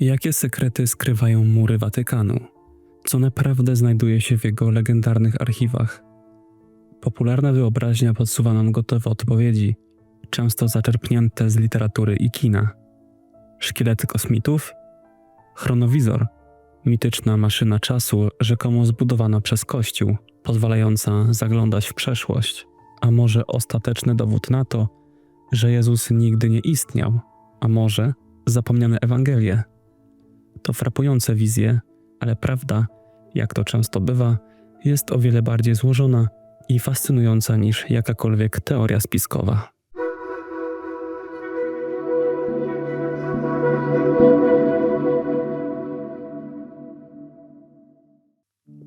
Jakie sekrety skrywają mury Watykanu? Co naprawdę znajduje się w jego legendarnych archiwach? Popularna wyobraźnia podsuwa nam gotowe odpowiedzi, często zaczerpnięte z literatury i kina. Szkielety kosmitów? Chronowizor, mityczna maszyna czasu, rzekomo zbudowana przez Kościół, pozwalająca zaglądać w przeszłość. A może ostateczny dowód na to, że Jezus nigdy nie istniał, a może zapomniane Ewangelie. To frapujące wizje, ale prawda, jak to często bywa, jest o wiele bardziej złożona i fascynująca niż jakakolwiek teoria spiskowa.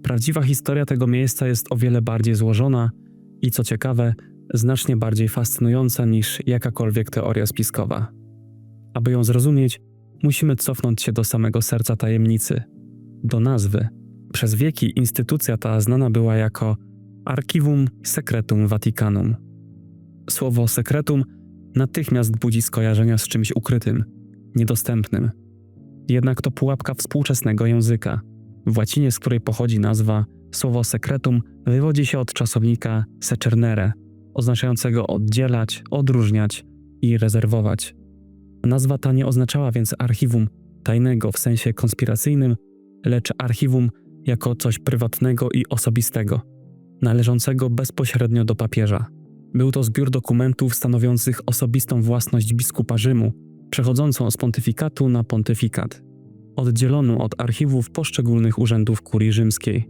Prawdziwa historia tego miejsca jest o wiele bardziej złożona i co ciekawe, znacznie bardziej fascynująca niż jakakolwiek teoria spiskowa. Aby ją zrozumieć, musimy cofnąć się do samego serca tajemnicy, do nazwy. Przez wieki instytucja ta znana była jako Archiwum Secretum Vaticanum. Słowo sekretum natychmiast budzi skojarzenia z czymś ukrytym, niedostępnym. Jednak to pułapka współczesnego języka. W łacinie, z której pochodzi nazwa, słowo sekretum wywodzi się od czasownika secernere, oznaczającego oddzielać, odróżniać i rezerwować. Nazwa ta nie oznaczała więc archiwum tajnego w sensie konspiracyjnym, lecz archiwum jako coś prywatnego i osobistego, należącego bezpośrednio do papieża. Był to zbiór dokumentów stanowiących osobistą własność biskupa Rzymu, przechodzącą z pontyfikatu na pontyfikat, oddzieloną od archiwów poszczególnych urzędów kurii rzymskiej.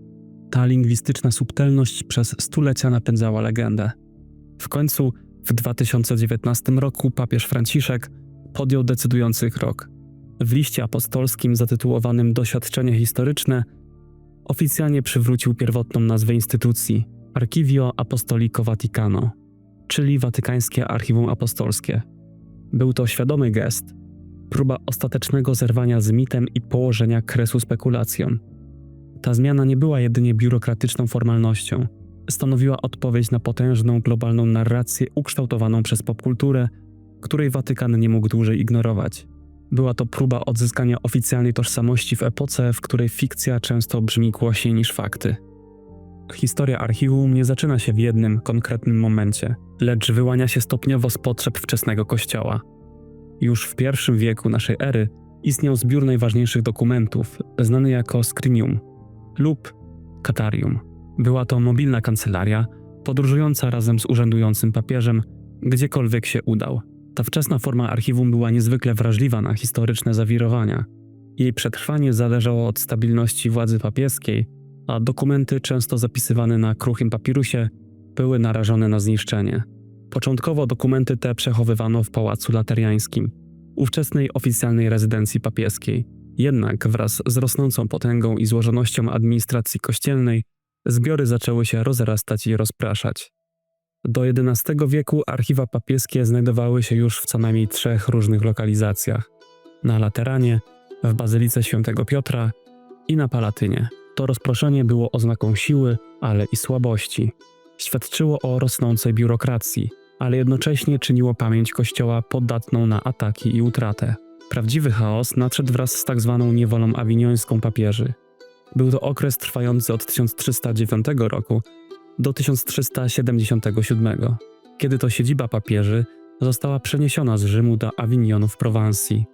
Ta lingwistyczna subtelność przez stulecia napędzała legendę. W końcu w 2019 roku papież Franciszek podjął decydujący krok. W liście apostolskim zatytułowanym Doświadczenie historyczne oficjalnie przywrócił pierwotną nazwę instytucji Archivio Apostolico Vaticano, czyli Watykańskie Archiwum Apostolskie. Był to świadomy gest, próba ostatecznego zerwania z mitem i położenia kresu spekulacjom. Ta zmiana nie była jedynie biurokratyczną formalnością, stanowiła odpowiedź na potężną globalną narrację ukształtowaną przez popkulturę, której Watykan nie mógł dłużej ignorować. Była to próba odzyskania oficjalnej tożsamości w epoce, w której fikcja często brzmi głośniej niż fakty. Historia archiwum nie zaczyna się w jednym konkretnym momencie, lecz wyłania się stopniowo z potrzeb wczesnego kościoła. Już w I wieku naszej ery istniał zbiór najważniejszych dokumentów, znany jako scrinium lub katarium. Była to mobilna kancelaria, podróżująca razem z urzędującym papieżem, gdziekolwiek się udał. Ta wczesna forma archiwum była niezwykle wrażliwa na historyczne zawirowania. Jej przetrwanie zależało od stabilności władzy papieskiej, a dokumenty, często zapisywane na kruchym papirusie, były narażone na zniszczenie. Początkowo dokumenty te przechowywano w Pałacu Lateriańskim, ówczesnej oficjalnej rezydencji papieskiej. Jednak wraz z rosnącą potęgą i złożonością administracji kościelnej, zbiory zaczęły się rozrastać i rozpraszać. Do XI wieku archiwa papieskie znajdowały się już w co najmniej trzech różnych lokalizacjach: na Lateranie, w Bazylice Świętego Piotra i na Palatynie. To rozproszenie było oznaką siły, ale i słabości. Świadczyło o rosnącej biurokracji, ale jednocześnie czyniło pamięć Kościoła podatną na ataki i utratę. Prawdziwy chaos nadszedł wraz z tak zwaną niewolą awiniońską papieży. Był to okres trwający od 1309 roku do 1377, kiedy to siedziba papieży została przeniesiona z Rzymu do Avignon w Prowansji.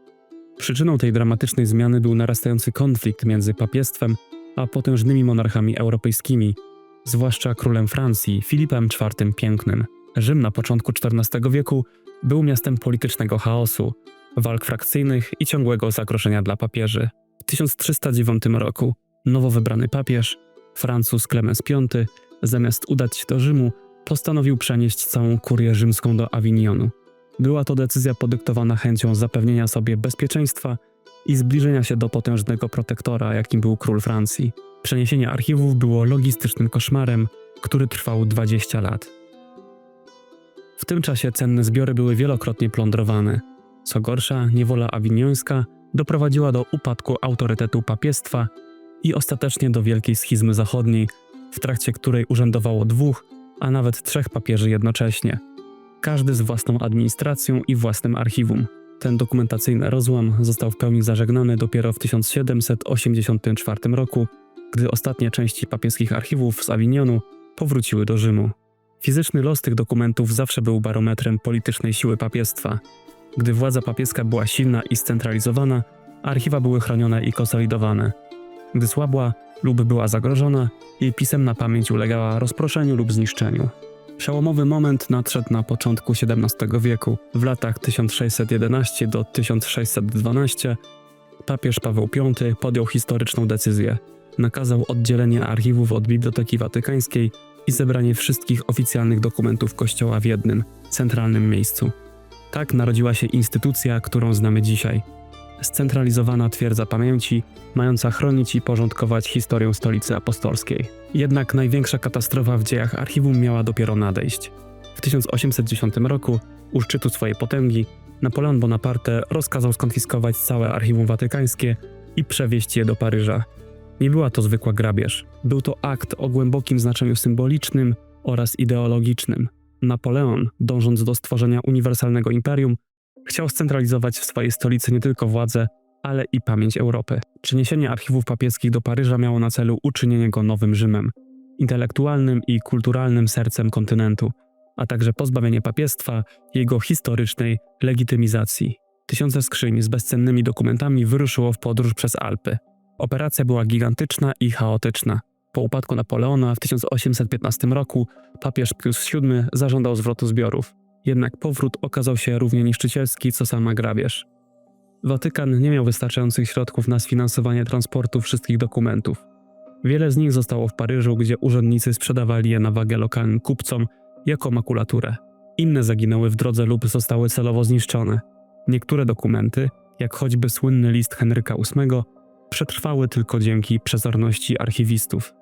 Przyczyną tej dramatycznej zmiany był narastający konflikt między papiestwem a potężnymi monarchami europejskimi, zwłaszcza królem Francji Filipem IV Pięknym. Rzym na początku XIV wieku był miastem politycznego chaosu, walk frakcyjnych i ciągłego zagrożenia dla papieży. W 1309 roku nowo wybrany papież, Francuz Klemens V, zamiast udać się do Rzymu, postanowił przenieść całą kurię rzymską do Awinionu. Była to decyzja podyktowana chęcią zapewnienia sobie bezpieczeństwa i zbliżenia się do potężnego protektora, jakim był król Francji. Przeniesienie archiwów było logistycznym koszmarem, który trwał 20 lat. W tym czasie cenne zbiory były wielokrotnie plądrowane. Co gorsza, niewola awiniońska doprowadziła do upadku autorytetu papiestwa i ostatecznie do wielkiej schizmy zachodniej, w trakcie której urzędowało dwóch, a nawet trzech papieży jednocześnie, każdy z własną administracją i własnym archiwum. Ten dokumentacyjny rozłam został w pełni zażegnany dopiero w 1784 roku, gdy ostatnie części papieskich archiwów z Awinionu powróciły do Rzymu. Fizyczny los tych dokumentów zawsze był barometrem politycznej siły papiestwa. Gdy władza papieska była silna i scentralizowana, archiwa były chronione i konsolidowane. Gdy słabła lub była zagrożona, jej pisemna pamięć ulegała rozproszeniu lub zniszczeniu. Przełomowy moment nadszedł na początku XVII wieku. W latach 1611 do 1612 papież Paweł V podjął historyczną decyzję. Nakazał oddzielenie archiwów od Biblioteki Watykańskiej i zebranie wszystkich oficjalnych dokumentów Kościoła w jednym, centralnym miejscu. Tak narodziła się instytucja, którą znamy dzisiaj. Scentralizowana twierdza pamięci, mająca chronić i porządkować historię stolicy apostolskiej. Jednak największa katastrofa w dziejach archiwum miała dopiero nadejść. W 1810 roku, u szczytu swojej potęgi, Napoleon Bonaparte rozkazał skonfiskować całe archiwum watykańskie i przewieźć je do Paryża. Nie była to zwykła grabież. Był to akt o głębokim znaczeniu symbolicznym oraz ideologicznym. Napoleon, dążąc do stworzenia uniwersalnego imperium, chciał scentralizować w swojej stolicy nie tylko władzę, ale i pamięć Europy. Przeniesienie archiwów papieskich do Paryża miało na celu uczynienie go nowym Rzymem, intelektualnym i kulturalnym sercem kontynentu, a także pozbawienie papiestwa jego historycznej legitymizacji. Tysiące skrzyń z bezcennymi dokumentami wyruszyło w podróż przez Alpy. Operacja była gigantyczna i chaotyczna. Po upadku Napoleona w 1815 roku papież Pius VII zażądał zwrotu zbiorów. Jednak powrót okazał się równie niszczycielski co sama grabież. Watykan nie miał wystarczających środków na sfinansowanie transportu wszystkich dokumentów. Wiele z nich zostało w Paryżu, gdzie urzędnicy sprzedawali je na wagę lokalnym kupcom jako makulaturę. Inne zaginęły w drodze lub zostały celowo zniszczone. Niektóre dokumenty, jak choćby słynny list Henryka VIII, przetrwały tylko dzięki przezorności archiwistów.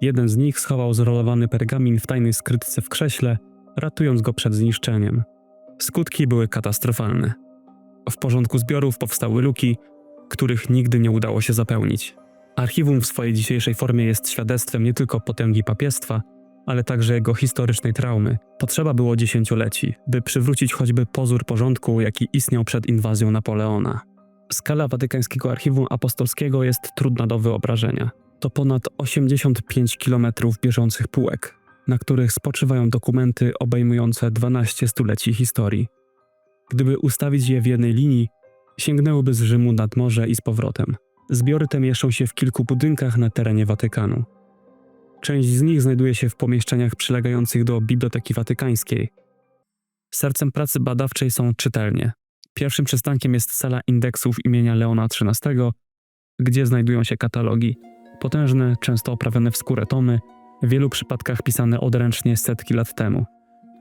Jeden z nich schował zrolowany pergamin w tajnej skrytce w krześle, ratując go przed zniszczeniem. Skutki były katastrofalne. W porządku zbiorów powstały luki, których nigdy nie udało się zapełnić. Archiwum w swojej dzisiejszej formie jest świadectwem nie tylko potęgi papiestwa, ale także jego historycznej traumy. Potrzeba było dziesięcioleci, by przywrócić choćby pozór porządku, jaki istniał przed inwazją Napoleona. Skala Watykańskiego Archiwum Apostolskiego jest trudna do wyobrażenia. To ponad 85 km bieżących półek, na których spoczywają dokumenty obejmujące 12 stuleci historii. Gdyby ustawić je w jednej linii, sięgnęłyby z Rzymu nad morze i z powrotem. Zbiory te mieszczą się w kilku budynkach na terenie Watykanu. Część z nich znajduje się w pomieszczeniach przylegających do Biblioteki Watykańskiej. Sercem pracy badawczej są czytelnie. Pierwszym przystankiem jest sala indeksów imienia Leona XIII, gdzie znajdują się katalogi. Potężne, często oprawione w skórę tomy, w wielu przypadkach pisane odręcznie setki lat temu.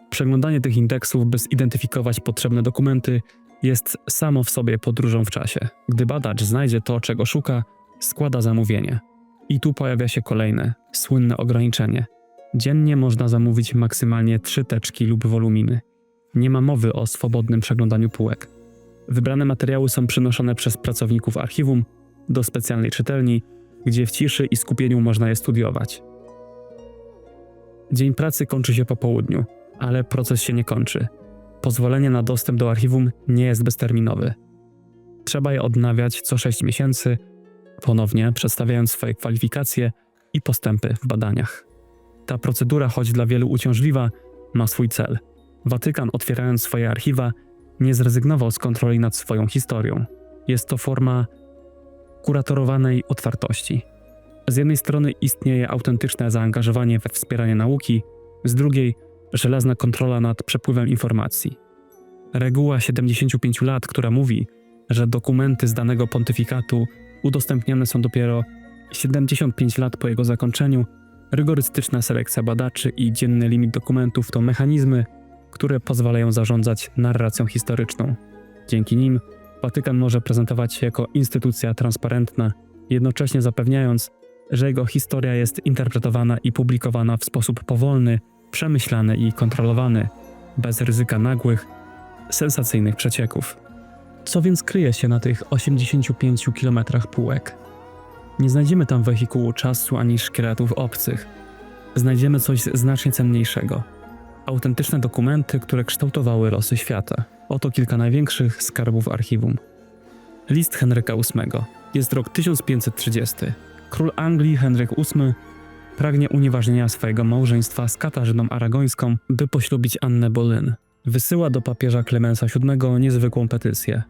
Przeglądanie tych indeksów, by zidentyfikować potrzebne dokumenty, jest samo w sobie podróżą w czasie. Gdy badacz znajdzie to, czego szuka, składa zamówienie. I tu pojawia się kolejne, słynne ograniczenie. Dziennie można zamówić maksymalnie trzy teczki lub woluminy. Nie ma mowy o swobodnym przeglądaniu półek. Wybrane materiały są przynoszone przez pracowników archiwum do specjalnej czytelni, gdzie w ciszy i skupieniu można je studiować. Dzień pracy kończy się po południu, ale proces się nie kończy. Pozwolenie na dostęp do archiwum nie jest bezterminowy. Trzeba je odnawiać co 6 miesięcy, ponownie przedstawiając swoje kwalifikacje i postępy w badaniach. Ta procedura, choć dla wielu uciążliwa, ma swój cel. Watykan, otwierając swoje archiwa, nie zrezygnował z kontroli nad swoją historią. Jest to forma kuratorowanej otwartości. Z jednej strony istnieje autentyczne zaangażowanie we wspieranie nauki, z drugiej żelazna kontrola nad przepływem informacji. Reguła 75 lat, która mówi, że dokumenty z danego pontyfikatu udostępniane są dopiero 75 lat po jego zakończeniu, rygorystyczna selekcja badaczy i dzienny limit dokumentów to mechanizmy, które pozwalają zarządzać narracją historyczną. Dzięki nim Watykan może prezentować się jako instytucja transparentna, jednocześnie zapewniając, że jego historia jest interpretowana i publikowana w sposób powolny, przemyślany i kontrolowany, bez ryzyka nagłych, sensacyjnych przecieków. Co więc kryje się na tych 85 km półek? Nie znajdziemy tam wehikułu czasu ani szkieletów obcych. Znajdziemy coś znacznie cenniejszego. Autentyczne dokumenty, które kształtowały losy świata. Oto kilka największych skarbów archiwum. List Henryka VIII. Jest rok 1530. Król Anglii Henryk VIII pragnie unieważnienia swojego małżeństwa z Katarzyną Aragońską, by poślubić Annę Boleyn. Wysyła do papieża Klemensa VII niezwykłą petycję.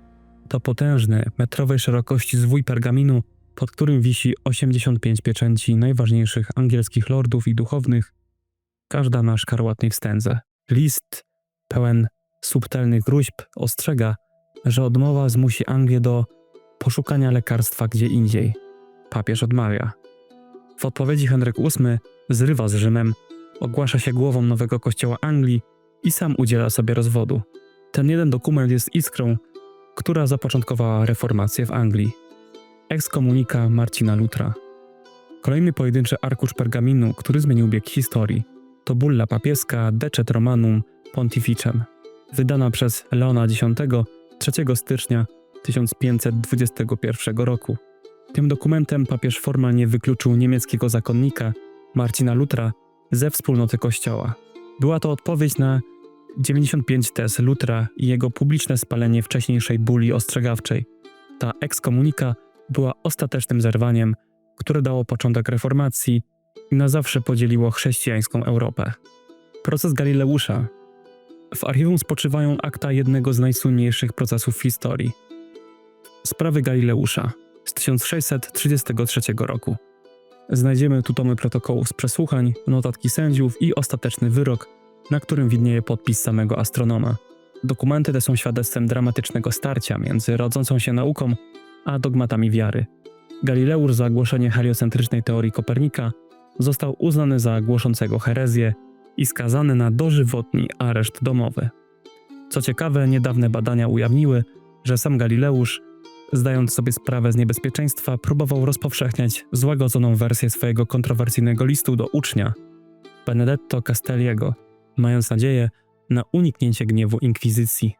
To potężny, metrowej szerokości zwój pergaminu, pod którym wisi 85 pieczęci najważniejszych angielskich lordów i duchownych, każda na szkarłatnej wstędze. List, pełen subtelnych gruźb, ostrzega, że odmowa zmusi Anglię do poszukania lekarstwa gdzie indziej. Papież odmawia. W odpowiedzi Henryk VIII zrywa z Rzymem, ogłasza się głową nowego kościoła Anglii i sam udziela sobie rozwodu. Ten jeden dokument jest iskrą, która zapoczątkowała reformację w Anglii. Ekskomunika Marcina Lutra. Kolejny pojedynczy arkusz pergaminu, który zmienił bieg historii, to bulla papieska Decet Romanum Pontificem, wydana przez Leona X 3 stycznia 1521 roku. Tym dokumentem papież formalnie wykluczył niemieckiego zakonnika Marcina Lutra ze wspólnoty Kościoła. Była to odpowiedź na 95 tez Lutra i jego publiczne spalenie wcześniejszej buli ostrzegawczej. Ta ekskomunika była ostatecznym zerwaniem, które dało początek reformacji i na zawsze podzieliło chrześcijańską Europę. Proces Galileusza. W archiwum spoczywają akta jednego z najsłynniejszych procesów w historii. Sprawy Galileusza z 1633 roku. Znajdziemy tu tomy protokołów z przesłuchań, notatki sędziów i ostateczny wyrok, na którym widnieje podpis samego astronoma. Dokumenty te są świadectwem dramatycznego starcia między rodzącą się nauką a dogmatami wiary. Galileusz za głoszenie heliocentrycznej teorii Kopernika został uznany za głoszącego herezję i skazany na dożywotni areszt domowy. Co ciekawe, niedawne badania ujawniły, że sam Galileusz, zdając sobie sprawę z niebezpieczeństwa, próbował rozpowszechniać złagodzoną wersję swojego kontrowersyjnego listu do ucznia, Benedetto Castelliego, mając nadzieję na uniknięcie gniewu inkwizycji.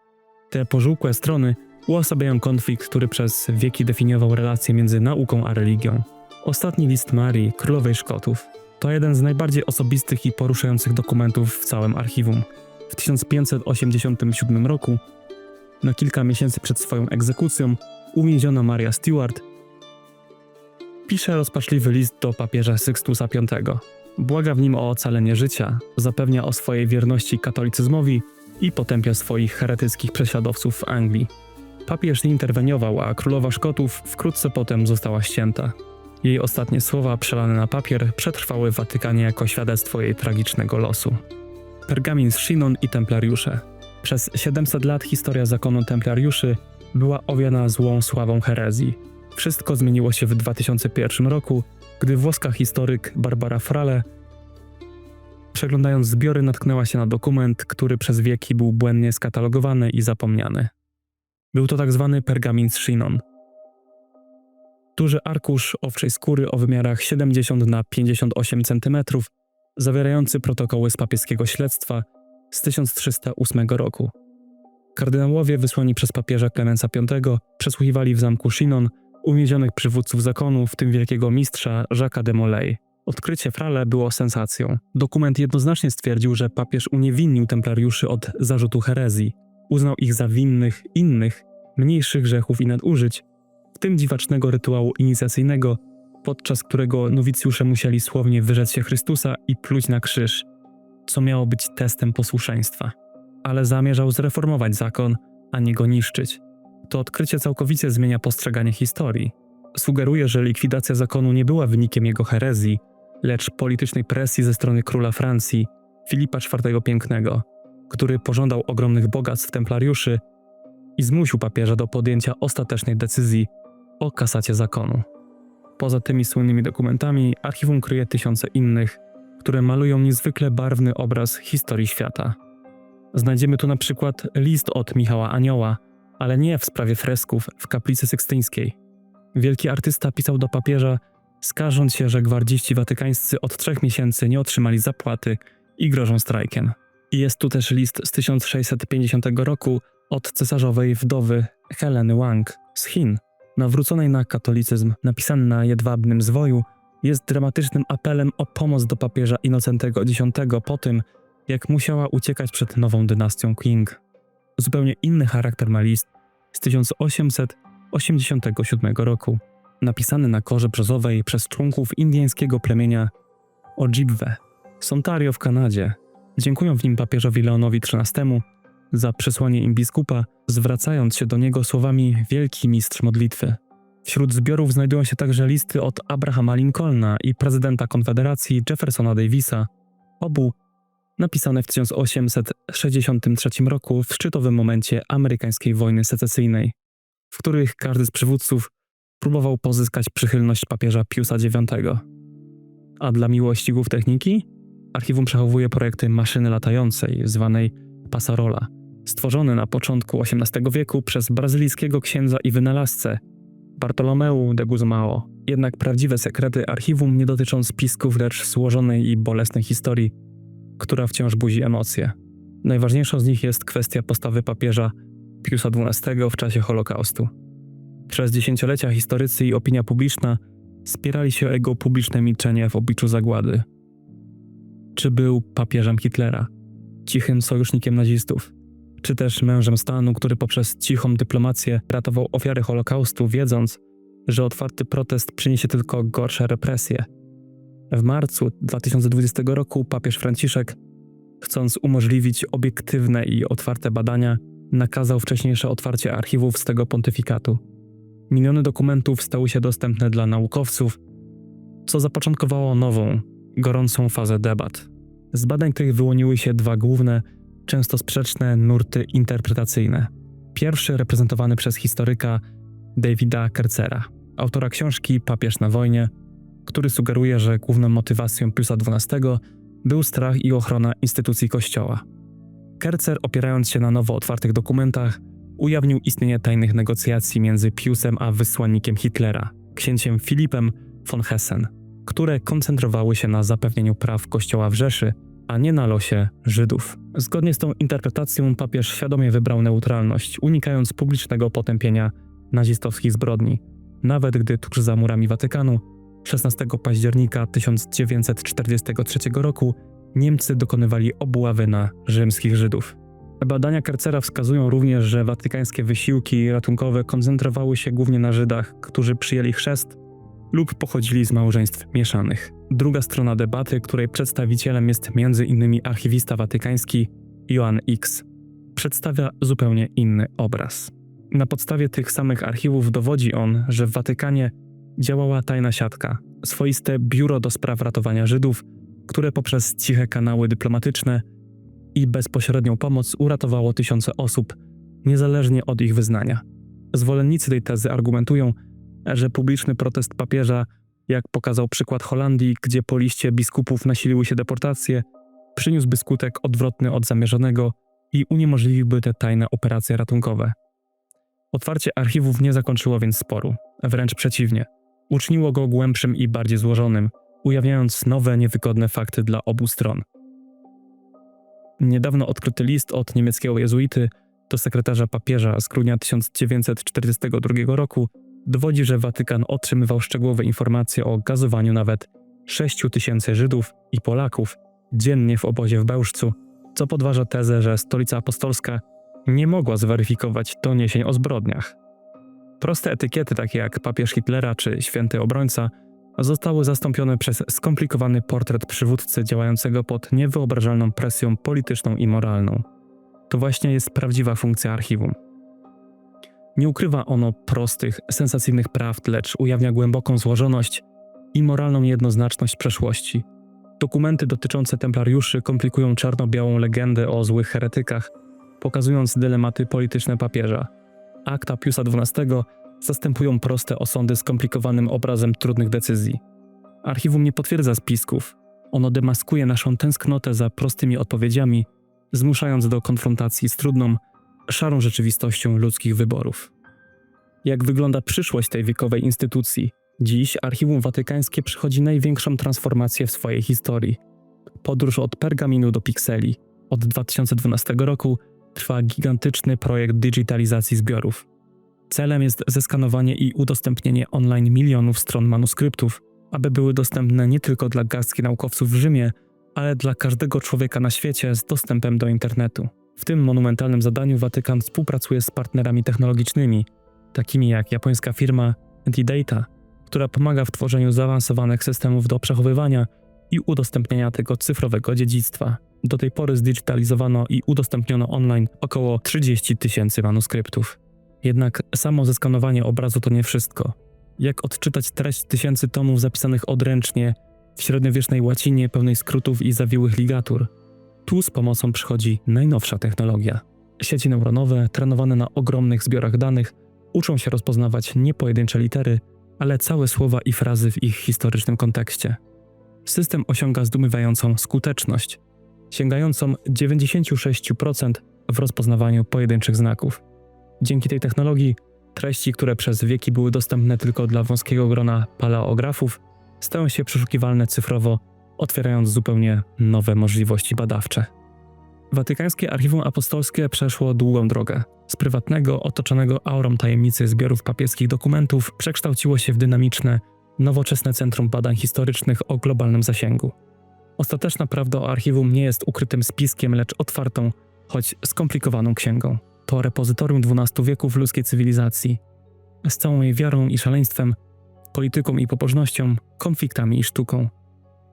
Te pożółkłe strony uosabiają konflikt, który przez wieki definiował relacje między nauką a religią. Ostatni list Marii, królowej Szkotów, to jeden z najbardziej osobistych i poruszających dokumentów w całym archiwum. W 1587 roku, na kilka miesięcy przed swoją egzekucją, uwięziona Maria Stuart pisze rozpaczliwy list do papieża Sykstusa V. Błaga w nim o ocalenie życia, zapewnia o swojej wierności katolicyzmowi i potępia swoich heretyckich prześladowców w Anglii. Papież nie interweniował, a królowa Szkotów wkrótce potem została ścięta. Jej ostatnie słowa przelane na papier przetrwały w Watykanie jako świadectwo jej tragicznego losu. Pergamin z Shinon i Templariusze. Przez 700 lat historia zakonu Templariuszy była owiana złą sławą herezji. Wszystko zmieniło się w 2001 roku, gdy włoska historyk Barbara Frale, przeglądając zbiory, natknęła się na dokument, który przez wieki był błędnie skatalogowany i zapomniany. Był to tak zwany pergamin z Shinon. Duży arkusz owczej skóry o wymiarach 70 na 58 cm, zawierający protokoły z papieskiego śledztwa z 1308 roku. Kardynałowie wysłani przez papieża Klemensa V przesłuchiwali w zamku Chinon uwięzionych przywódców zakonu, w tym wielkiego mistrza Jacques de Molay. Odkrycie Frale było sensacją. Dokument jednoznacznie stwierdził, że papież uniewinnił templariuszy od zarzutu herezji. Uznał ich za winnych innych, mniejszych grzechów i nadużyć, w tym dziwacznego rytuału inicjacyjnego, podczas którego nowicjusze musieli słownie wyrzec się Chrystusa i pluć na krzyż, co miało być testem posłuszeństwa. Ale zamierzał zreformować zakon, a nie go niszczyć. To odkrycie całkowicie zmienia postrzeganie historii. Sugeruje, że likwidacja zakonu nie była wynikiem jego herezji, lecz politycznej presji ze strony króla Francji, Filipa IV Pięknego, który pożądał ogromnych bogactw templariuszy i zmusił papieża do podjęcia ostatecznej decyzji o kasacie zakonu. Poza tymi słynnymi dokumentami, archiwum kryje tysiące innych, które malują niezwykle barwny obraz historii świata. Znajdziemy tu na przykład list od Michała Anioła, ale nie w sprawie fresków w kaplicy sykstyńskiej. Wielki artysta pisał do papieża, skarżąc się, że gwardziści watykańscy od trzech miesięcy nie otrzymali zapłaty i grożą strajkiem. Jest tu też list z 1650 roku od cesarzowej wdowy Heleny Wang z Chin, nawróconej na katolicyzm, napisany na jedwabnym zwoju, jest dramatycznym apelem o pomoc do papieża Inocentego X po tym, jak musiała uciekać przed nową dynastią Qing. Zupełnie inny charakter ma list z 1887 roku, napisany na korze brzozowej przez członków indyjskiego plemienia Ojibwe z Ontario w Kanadzie. Dziękują w nim papieżowi Leonowi XIII za przesłanie im biskupa, zwracając się do niego słowami Wielki Mistrz Modlitwy. Wśród zbiorów znajdują się także listy od Abrahama Lincolna i prezydenta Konfederacji Jeffersona Davisa, obu napisane w 1863 roku w szczytowym momencie amerykańskiej wojny secesyjnej, w których każdy z przywódców próbował pozyskać przychylność papieża Piusa IX. A dla miłośników techniki? Archiwum przechowuje projekty maszyny latającej, zwanej Passarola, stworzony na początku XVIII wieku przez brazylijskiego księdza i wynalazcę Bartolomeu de Guzmao. Jednak prawdziwe sekrety archiwum nie dotyczą spisków, lecz złożonej i bolesnej historii, która wciąż budzi emocje. Najważniejszą z nich jest kwestia postawy papieża Piusa XII w czasie Holokaustu. Przez dziesięciolecia historycy i opinia publiczna spierali się o jego publiczne milczenie w obliczu zagłady. Czy był papieżem Hitlera, cichym sojusznikiem nazistów, czy też mężem stanu, który poprzez cichą dyplomację ratował ofiary Holokaustu, wiedząc, że otwarty protest przyniesie tylko gorsze represje. W marcu 2020 roku papież Franciszek, chcąc umożliwić obiektywne i otwarte badania, nakazał wcześniejsze otwarcie archiwów z tego pontyfikatu. Miliony dokumentów stały się dostępne dla naukowców, co zapoczątkowało nową, gorącą fazę debat. Z badań tych wyłoniły się dwa główne, często sprzeczne nurty interpretacyjne. Pierwszy reprezentowany przez historyka Davida Kercera, autora książki Papież na wojnie, który sugeruje, że główną motywacją Piusa XII był strach i ochrona instytucji Kościoła. Kercer, opierając się na nowo otwartych dokumentach, ujawnił istnienie tajnych negocjacji między Piusem a wysłannikiem Hitlera, księciem Filipem von Hessen, które koncentrowały się na zapewnieniu praw Kościoła w Rzeszy, a nie na losie Żydów. Zgodnie z tą interpretacją papież świadomie wybrał neutralność, unikając publicznego potępienia nazistowskich zbrodni, nawet gdy tuż za murami Watykanu 16 października 1943 roku Niemcy dokonywali obławy na rzymskich Żydów. Badania Kercera wskazują również, że watykańskie wysiłki ratunkowe koncentrowały się głównie na Żydach, którzy przyjęli chrzest lub pochodzili z małżeństw mieszanych. Druga strona debaty, której przedstawicielem jest m.in. archiwista watykański Joan X, przedstawia zupełnie inny obraz. Na podstawie tych samych archiwów dowodzi on, że w Watykanie działała tajna siatka, swoiste biuro do spraw ratowania Żydów, które poprzez ciche kanały dyplomatyczne i bezpośrednią pomoc uratowało tysiące osób, niezależnie od ich wyznania. Zwolennicy tej tezy argumentują, że publiczny protest papieża, jak pokazał przykład Holandii, gdzie po liście biskupów nasiliły się deportacje, przyniósłby skutek odwrotny od zamierzonego i uniemożliwiłby te tajne operacje ratunkowe. Otwarcie archiwów nie zakończyło więc sporu, wręcz przeciwnie. Uczyniło go głębszym i bardziej złożonym, ujawniając nowe, niewygodne fakty dla obu stron. Niedawno odkryty list od niemieckiego jezuity do sekretarza papieża z grudnia 1942 roku dowodzi, że Watykan otrzymywał szczegółowe informacje o gazowaniu nawet 6 tysięcy Żydów i Polaków dziennie w obozie w Bełżcu, co podważa tezę, że Stolica Apostolska nie mogła zweryfikować doniesień o zbrodniach. Proste etykiety takie jak papież Hitlera czy święty obrońca zostały zastąpione przez skomplikowany portret przywódcy działającego pod niewyobrażalną presją polityczną i moralną. To właśnie jest prawdziwa funkcja archiwum. Nie ukrywa ono prostych, sensacyjnych prawd, lecz ujawnia głęboką złożoność i moralną jednoznaczność przeszłości. Dokumenty dotyczące templariuszy komplikują czarno-białą legendę o złych heretykach, pokazując dylematy polityczne papieża. Akta Piusa XII zastępują proste osądy skomplikowanym obrazem trudnych decyzji. Archiwum nie potwierdza spisków, ono demaskuje naszą tęsknotę za prostymi odpowiedziami, zmuszając do konfrontacji z trudną, szarą rzeczywistością ludzkich wyborów. Jak wygląda przyszłość tej wiekowej instytucji? Dziś Archiwum Watykańskie przechodzi największą transformację w swojej historii. Podróż od pergaminu do pikseli. Od 2012 roku trwa gigantyczny projekt digitalizacji zbiorów. Celem jest zeskanowanie i udostępnienie online milionów stron manuskryptów, aby były dostępne nie tylko dla garstki naukowców w Rzymie, ale dla każdego człowieka na świecie z dostępem do internetu. W tym monumentalnym zadaniu Watykan współpracuje z partnerami technologicznymi, takimi jak japońska firma D-Data, która pomaga w tworzeniu zaawansowanych systemów do przechowywania i udostępniania tego cyfrowego dziedzictwa. Do tej pory zdigitalizowano i udostępniono online około 30 tysięcy manuskryptów. Jednak samo zeskanowanie obrazu to nie wszystko. Jak odczytać treść tysięcy tomów zapisanych odręcznie w średniowiecznej łacinie pełnej skrótów i zawiłych ligatur? Tu z pomocą przychodzi najnowsza technologia. Sieci neuronowe, trenowane na ogromnych zbiorach danych, uczą się rozpoznawać nie pojedyncze litery, ale całe słowa i frazy w ich historycznym kontekście. System osiąga zdumiewającą skuteczność, sięgającą 96% w rozpoznawaniu pojedynczych znaków. Dzięki tej technologii treści, które przez wieki były dostępne tylko dla wąskiego grona paleografów, stają się przeszukiwalne cyfrowo, otwierając zupełnie nowe możliwości badawcze. Watykańskie Archiwum Apostolskie przeszło długą drogę. Z prywatnego, otoczonego aurą tajemnicy zbiorów papieskich dokumentów przekształciło się w dynamiczne, nowoczesne centrum badań historycznych o globalnym zasięgu. Ostateczna prawda o archiwum nie jest ukrytym spiskiem, lecz otwartą, choć skomplikowaną księgą. To repozytorium XII wieków ludzkiej cywilizacji. Z całą jej wiarą i szaleństwem, polityką i pobożnością, konfliktami i sztuką.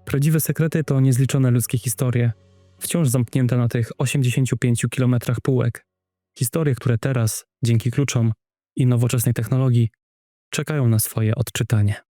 Prawdziwe sekrety to niezliczone ludzkie historie, wciąż zamknięte na tych 85 kilometrach półek. Historie, które teraz, dzięki kluczom i nowoczesnej technologii, czekają na swoje odczytanie.